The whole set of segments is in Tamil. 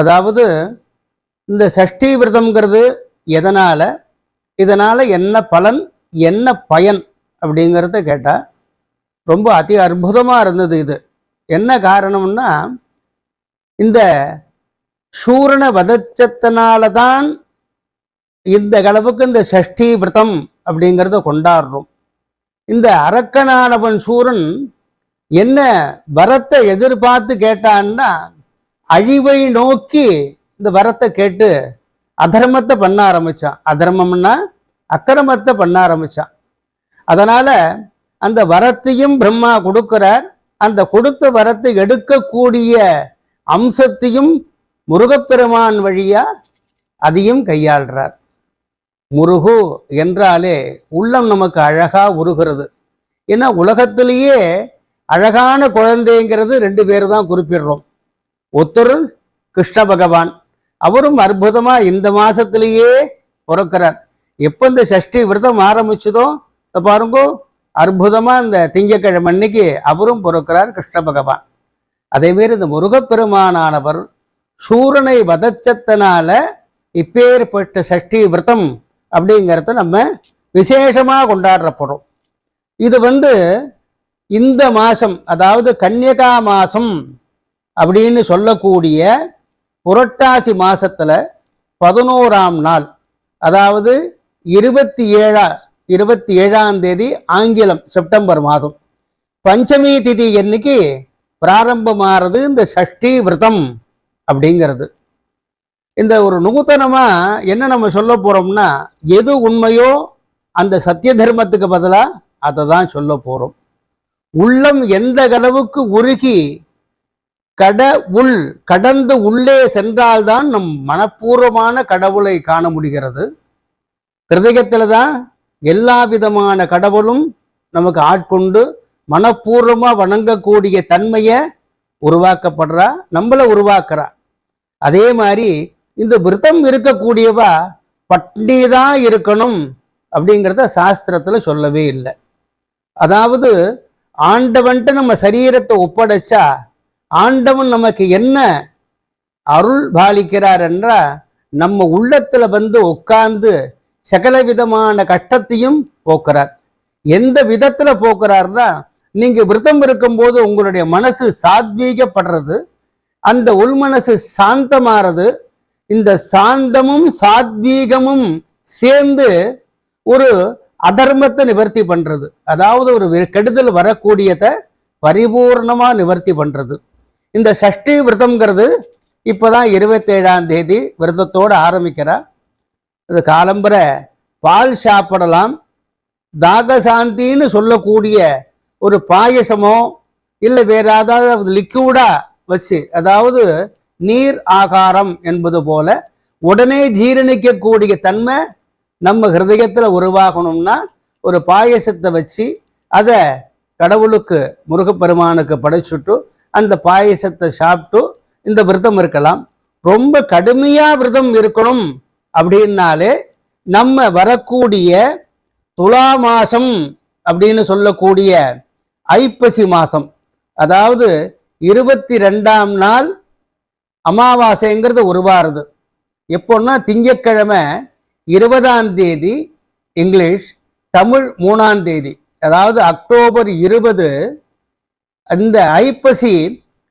அதாவது இந்த சஷ்டி விரதம்ங்கிறது எதனால்? இதனால் என்ன பலன் என்ன பயன் அப்படிங்கிறத கேட்டால் ரொம்ப அதி அற்புதமாக இருந்தது இது. என்ன காரணம்னா இந்த சூரண வதச்சத்தினால தான் இந்த அளவுக்கு இந்த சஷ்டி விரதம் அப்படிங்கிறத கொண்டாடுறோம். இந்த அரக்கனானவன் சூரன் என்ன வரத்தை எதிர்பார்த்து கேட்டான்னா அழிவை நோக்கி இந்த வரத்தை கேட்டு அதர்மத்தை பண்ண ஆரம்பிச்சான். அதர்மம்னா அக்கிரமத்தை பண்ண ஆரம்பித்தான் அதனால் அந்த வரத்தையும் பிரம்மா கொடுக்கிறார். அந்த கொடுத்த வரத்தை எடுக்கக்கூடிய அம்சத்தையும் முருகப்பெருமான் வழியா அதையும் கையாள்றார். முருகு என்றாலே உள்ளம் நமக்கு அழகா உருகிறது. ஏன்னா உலகத்திலேயே அழகான குழந்தைங்கிறது ரெண்டு பேர் தான் குறிப்பிடுறோம். ஒருத்தர் கிருஷ்ண பகவான். அவரும் அற்புதமா இந்த மாசத்திலேயே பிறக்கிறார். எப்போ இந்த சஷ்டி விரதம் ஆரம்பிச்சதோ பாருங்கோ பாருங்க அற்புதமா இந்த திங்கக்கிழமை அன்னைக்கு அவரும் பிறக்கிறார் கிருஷ்ண பகவான். அதேமாரி இந்த முருகப்பெருமானானவர் சூரனை வதச்சத்தனால இப்பேற்பட்ட சஷ்டி விரதம் அப்படிங்கிறத நம்ம விசேஷமாக கொண்டாடுறப்படுறோம் இது வந்து இந்த மாசம் அதாவது கன்னியகா மாசம் அப்படின்னு சொல்லக்கூடிய புரட்டாசி மாசத்துல பதினோராம் நாள் அதாவது இருபத்தி ஏழா இருபத்தி ஏழாம் தேதி ஆங்கிலம் செப்டம்பர் மாதம். பஞ்சமி திதி என்னைக்கு? பிராரம்பமாகிறது இந்த சஷ்டி விரதம் அப்படிங்கிறது. இந்த ஒரு நூத்தனமாக என்ன நம்ம சொல்ல போகிறோம்னா எது உண்மையோ அந்த சத்திய தர்மத்துக்கு பதிலாக அதை தான் சொல்ல போகிறோம் உள்ளம் எந்த அளவுக்கு உருகி கட உள் கடந்து உள்ளே சென்றால்தான் நம் மனப்பூர்வமான கடவுளை காண முடிகிறது. கிருதயத்துல தான் எல்லா விதமான கடவுளும் நமக்கு ஆட்கொண்டு மனப்பூர்வமாக வணங்கக்கூடிய தன்மையை உருவாக்கப்படுறா நம்மளை உருவாக்குறா. அதே மாதிரி இந்த விரதம் இருக்கக்கூடியவா பட்னி தான் இருக்கணும் அப்படிங்கிறத சாஸ்திரத்தில் சொல்லவே இல்லை. அதாவது ஆண்டவன்ட்டு நம்ம சரீரத்தை ஒப்படைச்சா ஆண்டவன் நமக்கு என்ன அருள் பாலிக்கிறார் என்றா நம்ம உள்ளத்துல வந்து உட்கார்ந்து சகல விதமான கஷ்டத்தையும் போக்குறார். எந்த விதத்துல போக்குறார்னா நீங்க விரதம் இருக்கும்போது உங்களுடைய மனசு சாத்வீகப்படுறது அந்த உள்மனசு சாந்தமாறது இந்த சாந்தமும் சாத்வீகமும் சேர்ந்து ஒரு அதர்மத்தை நிவர்த்தி பண்றது. அதாவது ஒரு கெடுதல் வரக்கூடியதை பரிபூர்ணமா நிவர்த்தி பண்றது. இந்த சஷ்டி விரதம்ங்கிறது இப்போதான் இருபத்தேழாம் தேதி விரதத்தோடு ஆரம்பிக்கிறா. இந்த காலம்பரை பால் சாப்பிடலாம். தாகசாந்தின்னு சொல்லக்கூடிய ஒரு பாயசமோ இல்லை வேற ஏதாவது லிக்யூடா வச்சு அதாவது நீர் ஆகாரம் என்பது போல உடனே ஜீரணிக்கக்கூடிய தன்மை நம்ம ஹிருதயத்தில் உருவாகணும்னா ஒரு பாயசத்தை வச்சு அதை கடவுளுக்கு முருகப்பெருமானுக்கு படைச்சுட்டு அந்த பாயசத்தை சாப்பிட்டு இந்த விரதம் இருக்கலாம். ரொம்ப கடுமையாக விரதம் இருக்கணும் அப்படின்னாலே நம்ம வரக்கூடிய துலா மாசம் அப்படின்னு சொல்லக்கூடிய ஐப்பசி மாசம். அதாவது இருபத்தி ரெண்டாம் நாள் அமாவாசைங்கிறது உருவாருது எப்போன்னா திங்கட்கிழமை இருபதாம் தேதி இங்கிலீஷ் தமிழ் மூணாம் தேதி. அதாவது அக்டோபர் இருபது அந்த ஐப்பசி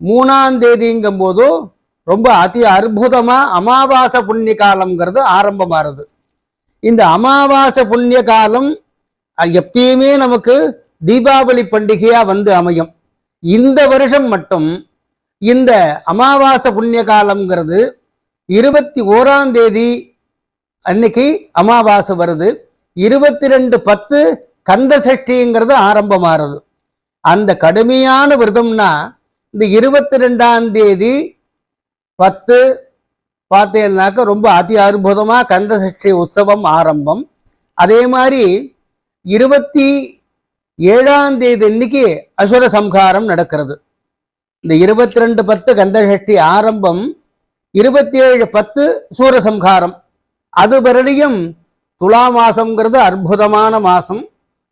மூணாம் தேதிங்கும் போது ரொம்ப அதி அற்புதமாக அமாவாசை புண்ணிய காலம்ங்கிறது ஆரம்பமாகுது இந்த அமாவாசை புண்ணிய காலம் எப்பயுமே நமக்கு தீபாவளி பண்டிகையாக வந்து அமையும். இந்த வருஷம் மட்டும் இந்த அமாவாசை புண்ணிய காலம்ங்கிறது இருபத்தி ஓராம் தேதி அன்னைக்கு அமாவாசை வருது. இருபத்தி ரெண்டு பத்து கந்த சஷ்டிங்கிறது ஆரம்பமாறுது. அந்த கடுமையான விரதம்னா இந்த இருபத்தி ரெண்டாம் தேதி பத்து பார்த்தீங்கன்னாக்க ரொம்ப அதி அற்புதமாக கந்த சஷ்டி உற்சவம் ஆரம்பம். அதே மாதிரி இருபத்தி ஏழாம் தேதி இன்னைக்கு அசுர சம்ஹாரம் நடக்கிறது. இந்த இருபத்தி ரெண்டு பத்து கந்தசஷ்டி ஆரம்பம் இருபத்தி ஏழு பத்து சூரசம்ஹாரம் அது வரலையும் துலா மாசம்ங்கிறது அற்புதமான மாசம்.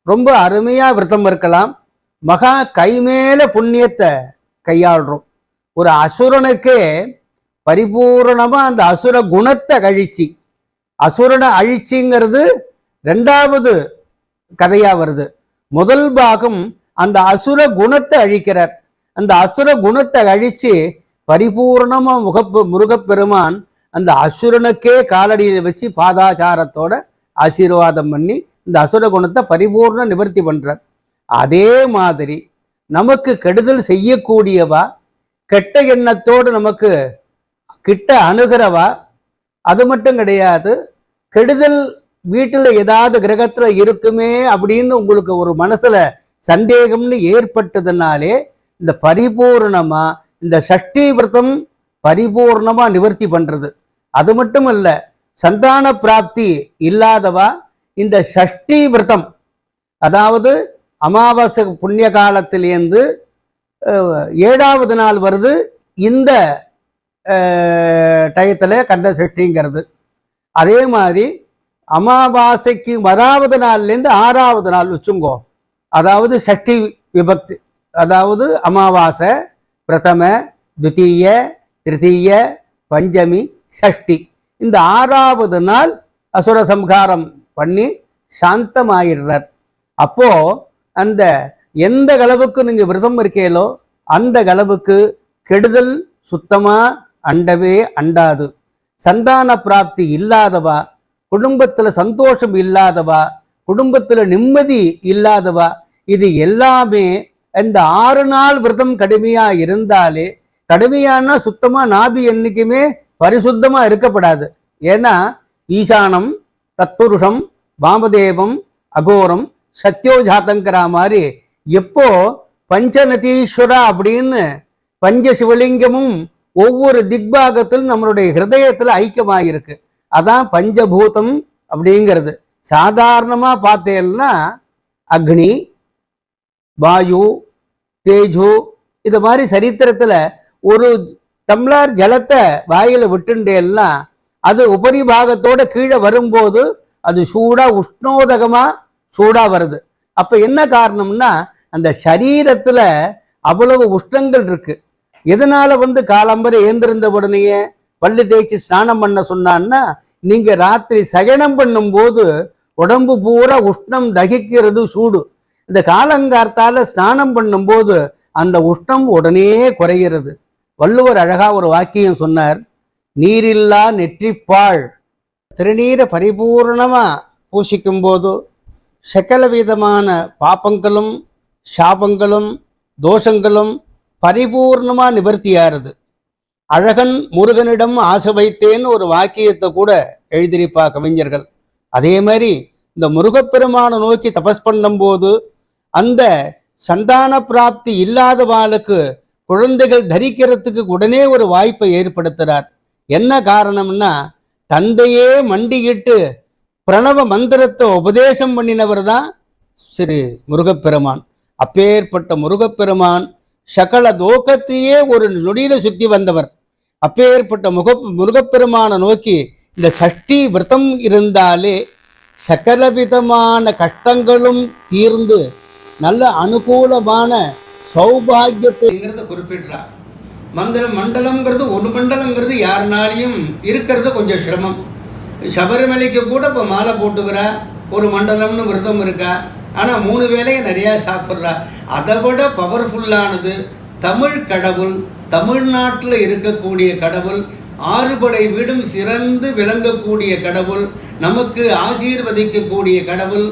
ரொம்ப அருமையாக விரதம் இருக்கலாம். மகா கைமேல புண்ணியத்தை கையாளுறோம். ஒரு அசுரனுக்கே பரிபூரணமா அந்த அசுர குணத்தை கழிச்சு அசுரனை அழிச்சிங்கிறது ரெண்டாவது கதையா வருது. முதல் பாகம் அந்த அசுர குணத்தை அழிக்கிறார். அந்த அசுர குணத்தை அழிச்சு பரிபூர்ணமா முகப்பு முருகப்பெருமான் அந்த அசுரனுக்கே காலடியில் வச்சு பாதாச்சாரத்தோட ஆசீர்வாதம் பண்ணி இந்த அசுர குணத்தை பரிபூர்ண நிவர்த்தி பண்றார். அதே மாதிரி நமக்கு கெடுதல் செய்யக்கூடியவா கெட்ட எண்ணத்தோடு நமக்கு கிட்ட அணுகிறவா அது மட்டும் கிடையாது. கெடுதல் வீட்டில் ஏதாவது கிரகத்தில் இருக்குமே அப்படின்னு உங்களுக்கு ஒரு மனசில் சந்தேகம்னு ஏற்பட்டதுனாலே இந்த பரிபூர்ணமாக இந்த சஷ்டி விரதம் பரிபூர்ணமாக நிவர்த்தி பண்ணுறது அது மட்டும் இல்லை சந்தான பிராப்தி இல்லாதவா இந்த சஷ்டி விரதம் அதாவது அமாவாசை புண்ணிய காலத்திலேருந்து ஏழாவது நாள் வருது இந்த டயத்தில் கந்த சஷ்டிங்கிறது அதே மாதிரி அமாவாசைக்கு வராவது நாள்லேருந்து ஆறாவது நாள் வச்சுங்கோ. அதாவது சஷ்டி விபக்தி அதாவது அமாவாசை பிரதம துத்தீய திருத்தீய பஞ்சமி சஷ்டி. இந்த ஆறாவது நாள் அசுர சம்ஹாரம் பண்ணி சாந்தமாயிடுறார். அப்போது அந்த எந்த அளவுக்கு நீங்கள் விரதம் இருக்கீங்களோ அந்த அளவுக்கு கெடுதல் சுத்தமாக அண்டவே அண்டாது. சந்தான பிராப்தி இல்லாதவா? குடும்பத்தில் சந்தோஷம் இல்லாதவா? குடும்பத்தில் நிம்மதி இல்லாதவா? இது எல்லாமே இந்த ஆறு நாள் விரதம் கடுமையாக இருந்தாலே கடுமையானா சுத்தமாக நாபி என்னைக்குமே பரிசுத்தமாக இருக்கப்படாது. ஏன்னா ஈசானம் தத்புருஷம் வாமதேவம் அகோரம் சத்யோஜாத்தங்கிற மாதிரி எப்போ பஞ்சநதீஸ்வரா அப்படின்னு பஞ்ச சிவலிங்கமும் ஒவ்வொரு திக்பாகத்திலும் நம்மளுடைய ஹிருதயத்தில் ஐக்கியமாயிருக்கு. அதான் பஞ்சபூதம் அப்படிங்கிறது. சாதாரணமா பார்த்தேன்னா அக்னி வாயு தேஜு இது மாதிரி சரித்திரத்தில் ஒரு டம்ளர் ஜலத்தை வாயில் விட்டுண்டேன்னா அது உபரி பாகத்தோட கீழே வரும்போது அது சூடாக உஷ்ணோதகமாக சூடாக வருது. அப்போ என்ன காரணம்னா அந்த சரீரத்தில் அவ்வளவு உஷ்ணங்கள் இருக்கு. எதனால வந்து காலம்பரை ஏந்திருந்த உடனேயே பல்லு தேய்ச்சி ஸ்நானம் பண்ண சொன்னான்னா நீங்க ராத்திரி சயனம் பண்ணும்போது உடம்பு பூரா உஷ்ணம் தகிக்கிறது சூடு. இந்த காலங்கார்த்தால ஸ்நானம் பண்ணும்போது அந்த உஷ்ணம் உடனே குறைகிறது வள்ளுவர் அழகா ஒரு வாக்கியம் சொன்னார் நீரில்லா நெற்றிப்பாள் திருநீரை பரிபூர்ணமா பூசிக்கும் போது சகல விதமான பாப்பங்களும் சாபங்களும் தோஷங்களும் பரிபூர்ணமாக நிவர்த்தியாருது அழகன் முருகனிடம் ஆசை வைத்தேன்னு ஒரு வாக்கியத்தை கூட எழுதியிருப்பா கவிஞர்கள். அதே மாதிரி இந்த முருகப்பெருமானை நோக்கி தபஸ் பண்ணும்போது அந்த சந்தான பிராப்தி இல்லாதவாளுக்கு குழந்தைகள் தரிக்கிறதுக்கு உடனே ஒரு வாய்ப்பை ஏற்படுத்துகிறார் என்ன காரணம்னா தந்தையே மண்டியிட்டு பிரணவ மந்திரத்தை உபதேசம் பண்ணினவர் தான் ஸ்ரீ முருகப்பெருமான். அப்பேற்பட்ட முருகப்பெருமான் சகல தோக்கத்தையே ஒரு நொடியில சுத்தி வந்தவர். அப்பேற்பட்ட முக முருகப்பெருமானை நோக்கி இந்த சஷ்டி விரதம் இருந்தாலே சகலவிதமான கஷ்டங்களும் தீர்ந்து நல்ல அனுகூலமான சௌபாகியத்தைங்கிறத குறிப்பிடுறார் மந்திரம் மண்டலம்ங்கிறது ஒரு மண்டலங்கிறது யாருனாலையும் இருக்கிறது கொஞ்சம் சிரமம். சபரிமலைக்கு கூட இப்போ மாலை போட்டுக்கிறா ஒரு மண்டலம்னு விரதம் இருக்கா. ஆனால் மூணு வேலையை நிறையா சாப்பிட்றா. அதை விட பவர்ஃபுல்லானது தமிழ் கடவுள் தமிழ்நாட்டில் இருக்கக்கூடிய கடவுள் ஆறுபடை வீடும் சிறந்து விளங்கக்கூடிய கடவுள் நமக்கு ஆசீர்வதிக்கக்கூடிய கடவுள்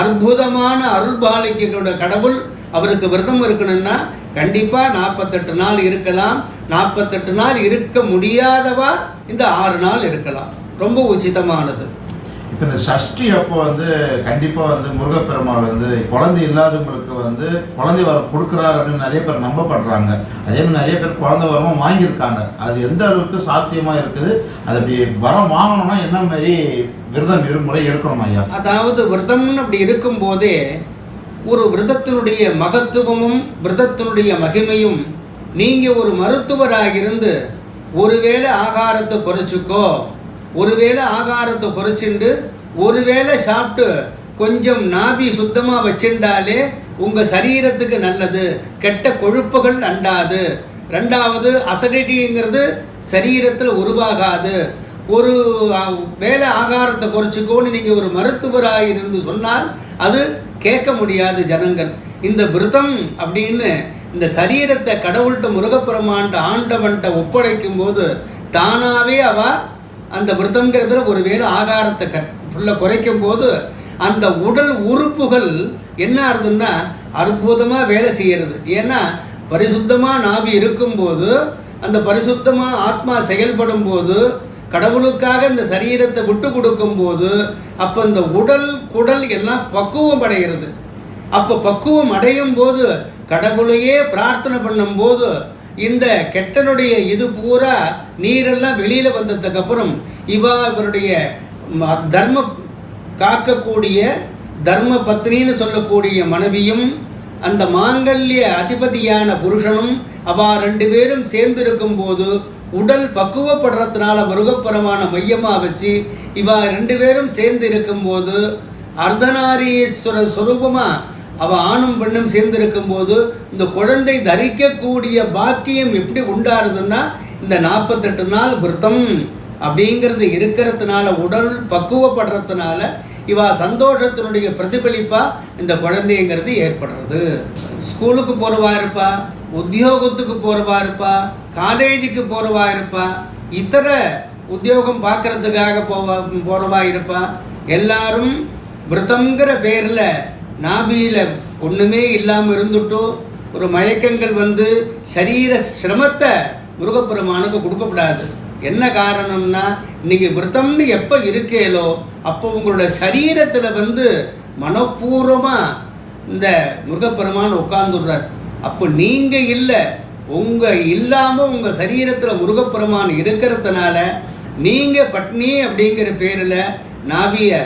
அற்புதமான அருள்பாலிக்கக்கூடிய கடவுள் அவருக்கு விரதம் இருக்கணும்னா கண்டிப்பாக நாற்பத்தெட்டு நாள் இருக்கலாம். நாற்பத்தெட்டு நாள் இருக்க முடியாதவா இந்த ஆறு நாள் இருக்கலாம். ரொம்ப உச்சிதமானது. இப்போ இந்த சஷ்டி அப்போ வந்து கண்டிப்பாக வந்து முருகப்பெருமாள் வந்து குழந்தை இல்லாதவங்களுக்கு வந்து குழந்தை வரம் கொடுக்குறாரு அப்படின்னு நிறைய பேர் நம்பப்படுறாங்க. அதே மாதிரி நிறைய பேர் குழந்தை வரமும் வாங்கியிருக்காங்க. அது எந்த அளவுக்கு சாத்தியமாக இருக்குது? அது அப்படி வரம் வாங்கணும்னா என்ன மாதிரி விரதம் இருமுறை இருக்கணும் ஐயா? அதாவது விரதம்னு அப்படி இருக்கும்போதே ஒரு விரதத்தினுடைய மகத்துவமும் விரதத்தினுடைய மகிமையும் நீங்கள் ஒரு மருத்துவராக இருந்து ஒருவேளை ஆகாரத்தை குறைச்சிக்கோ ஒருவேளை ஆகாரத்தை குறைச்சிண்டு ஒருவேளை சாப்பிட்டு கொஞ்சம் நாபி சுத்தமாக வச்சுட்டாலே உங்கள் சரீரத்துக்கு நல்லது. கெட்ட கொழுப்புகள் அண்டாது. ரெண்டாவது அசடிட்டிங்கிறது சரீரத்தில் உருவாகாது. ஒரு வேலை ஆகாரத்தை குறைச்சிக்கோன்னு நீங்கள் ஒரு மருத்துவராக இருந்து சொன்னால் அது கேட்க முடியாது ஜனங்கள். இந்த விரதம் அப்படின்னு இந்த சரீரத்தை கடவுள்கிட்ட முருகப்பெருமான்ட்ட ஆண்டவன்ட்ட ஒப்படைக்கும் போது தானாகவே அவ அந்த விரதங்கிறதுல ஒரு வேளை ஆகாரத்தை கட் ஃபுல்லாக குறைக்கும் போது அந்த உடல் உறுப்புகள் என்ன ஆகுதுன்னா அற்புதமாக வேலை செய்கிறது ஏன்னா பரிசுத்தமாக நாவி இருக்கும்போது அந்த பரிசுத்தமாக ஆத்மா செயல்படும் போது கடவுளுக்காக இந்த சரீரத்தை விட்டு கொடுக்கும்போது அப்போ இந்த உடல் குடல் எல்லாம் பக்குவம் அடைகிறது. அப்போ பக்குவம் அடையும் போது கடவுளையே பிரார்த்தனை பண்ணும்போது இந்த கெட்டனுடைய இது பூரா நீரெல்லாம் வெளியில் வந்ததுக்கப்புறம் இவா இவருடைய ம- தர்ம காக்கக்கூடிய தர்ம பத்னின்னு சொல்லக்கூடிய மனைவியும் அந்த மாங்கல்ய அதிபதியான புருஷனும் அவா ரெண்டு பேரும் சேர்ந்து இருக்கும்போது உடல் பக்குவப்படுறதுனால முருகப்பெருமான மையமாக வச்சு இவா ரெண்டு பேரும் சேர்ந்து இருக்கும்போது அர்த்தநாரீஸ்வர சுரூபமாக அவ ஆணும் பெண்ணும் சேர்ந்திருக்கும் போது இந்த குழந்தை தரிக்கக்கூடிய பாக்கியம் எப்படி உண்டாருதுன்னா இந்த நாற்பத்தெட்டு நாள் விரதம் அப்படிங்கிறது இருக்கிறதுனால உடல் பக்குவப்படுறதுனால இவா சந்தோஷத்தினுடைய பிரதிபலிப்பா இந்த குழந்தைங்கிறது ஏற்படுறது. ஸ்கூலுக்கு போறவா இருப்பா? உத்தியோகத்துக்கு போறவா இருப்பா? காலேஜுக்கு போறவா இருப்பா? இத்தர உத்தியோகம் பார்க்கறதுக்காக போவா போறவா இருப்பா? எல்லாரும் விரதங்கிற பேரில் நாபியில் ஒன்றுமே இல்லாமல் இருந்துட்டோ ஒரு மயக்கங்கள் வந்து சரீர சிரமத்தை முருகப்பெருமானுக்கு கொடுக்கக்கூடாது என்ன காரணம்னா இன்னைக்கு விரதம்னு எப்போ இருக்கேலோ அப்போ உங்களோட சரீரத்தில் வந்து மனப்பூர்வமாக இந்த முருகப்பெருமான் உட்கார்ந்துடுறார். அப்போ நீங்கள் இல்லை உங்கள் இல்லாமல் உங்கள் சரீரத்தில் முருகப்பெருமான் இருக்கிறதுனால நீங்கள் பட்னி அப்படிங்கிற பேரில் நாபியை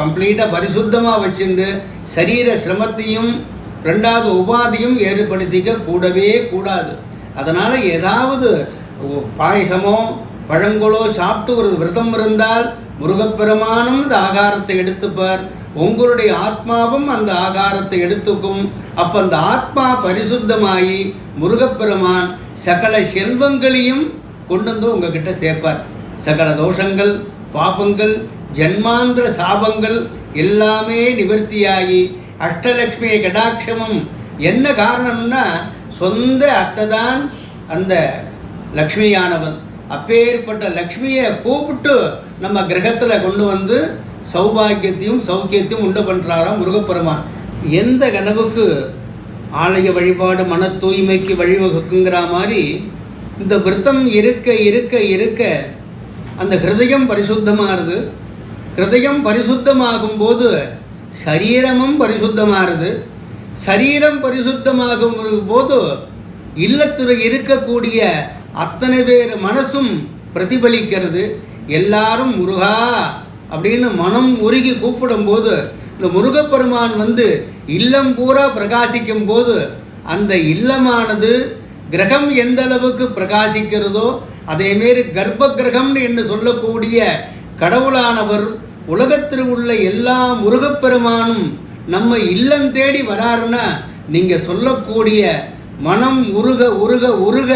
கம்ப்ளீட்டாக பரிசுத்தமாக வச்சுண்டு சரீர சிரமத்தையும் ரெண்டாவது உபாதியும் ஏற்படுத்திக்க கூடவே கூடாது. அதனால் ஏதாவது பாயசமோ பழங்களோ சாப்பிட்டு ஒரு விரதம் இருந்தால் முருகப்பெருமானும் இந்த ஆகாரத்தை எடுத்துப்பார். உங்களுடைய ஆத்மாவும் அந்த ஆகாரத்தை எடுத்துக்கும். அப்போ அந்த ஆத்மா பரிசுத்தமாகி முருகப்பெருமான் சகல செல்வங்களையும் கொண்டு வந்து உங்ககிட்ட சேர்ப்பார். சகல தோஷங்கள் பாபங்கள் ஜன்மாந்திர சாபங்கள் எல்லாமே நிவர்த்தியாகி அஷ்டலக்ஷ்மி கடாட்சமம். என்ன காரணம்னா சொந்த அத்தை தான் அந்த லக்ஷ்மியானவன். அப்பேற்பட்ட லக்ஷ்மியை கூப்பிட்டு நம்ம கிரகத்தில் கொண்டு வந்து சௌபாகியத்தையும் சௌக்கியத்தையும் உண்டு பண்ணுறாராம் முருகப்பெருமான். எந்த கனவுக்கு ஆலய வழிபாடு மன தூய்மைக்கு வழிவகுக்குங்கிற மாதிரி இந்த விரதம் இருக்க இருக்க இருக்க அந்த ஹிருதயம் பரிசுத்தமாகுது ஹிருதயம் பரிசுத்தமாகும் போது சரீரமும் பரிசுத்தமாகுது சரீரம் பரிசுத்தமாகும் போது இல்லத்தில் இருக்கக்கூடிய அத்தனை பேர் மனசும் பிரதிபலிக்கிறது. எல்லாரும் முருகா அப்படின்னு மனம் உருகி கூப்பிடும்போது இந்த முருகப்பெருமான் வந்து இல்லம் பூரா பிரகாசிக்கும் போது அந்த இல்லமானது கிரகம் எந்த அளவுக்கு பிரகாசிக்கிறதோ அதேமாரி கர்ப்ப கிரகம்னு என்று சொல்லக்கூடிய கடவுளானவர் உலகத்தில் உள்ள எல்லா முருகப்பெருமானும் நம்ம இல்லம் தேடி வராருன்னா நீங்கள் சொல்லக்கூடிய மனம் உருக உருக உருக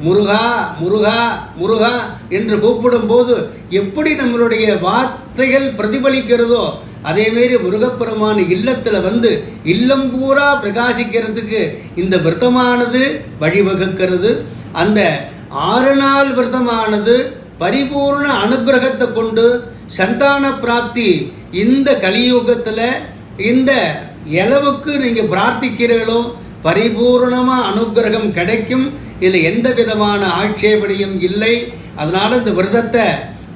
முருகா முருகா முருகா என்று கூப்பிடும்போது எப்படி நம்மளுடைய வார்த்தைகள் பிரதிபலிக்கிறதோ அதேமாரி முருகப்பெருமான் இல்லத்தில் வந்து இல்லம் பூரா பிரகாசிக்கிறதுக்கு இந்த விரதமானது வழிவகுக்கிறது. அந்த ஆறு நாள் விரதமானது பரிபூர்ண அனுகிரகத்தை கொண்டு சந்தான பிராப்தி இந்த கலியுகத்தில் இந்த எளவுக்கு நீங்கள் பிரார்த்திக்கிறீர்களோ பரிபூர்ணமாக அனுக்கிரகம் கிடைக்கும். இதில் எந்த விதமான ஆட்சேபனையும் இல்லை. அதனால் இந்த விரதத்தை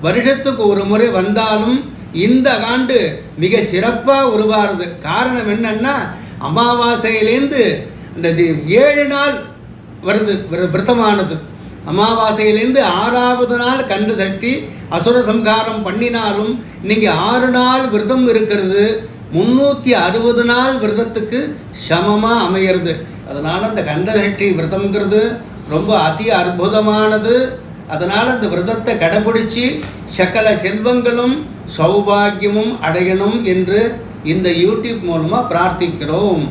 வருஷத்துக்கு ஒரு முறை வந்தாலும் இந்த ஆண்டு மிக சிறப்பாக உருவாருது காரணம் என்னன்னா அமாவாசையிலேருந்து இந்த தி- ஏழு நாள் வருது விரதமானது. அமாவாசையிலேருந்து ஆறாவது நாள் கண்டு சட்டி அசுர சம்ஹாரம் பண்ணினாலும் நீங்கள் ஆறு நாள் விரதம் இருக்கிறது. முந்நூற்றி அறுபது நாள் விரதத்துக்கு சமமாக அமையிறது. அதனால் அந்த கந்தசஷ்டி விரதம்ங்கிறது ரொம்ப அதி அற்புதமானது. அதனால் அந்த விரதத்தை கடைபிடிச்சி சகல செல்வங்களும் சௌபாகியமும் அடையணும் என்று இந்த யூடியூப் மூலமாக பிரார்த்திக்கிறோம்.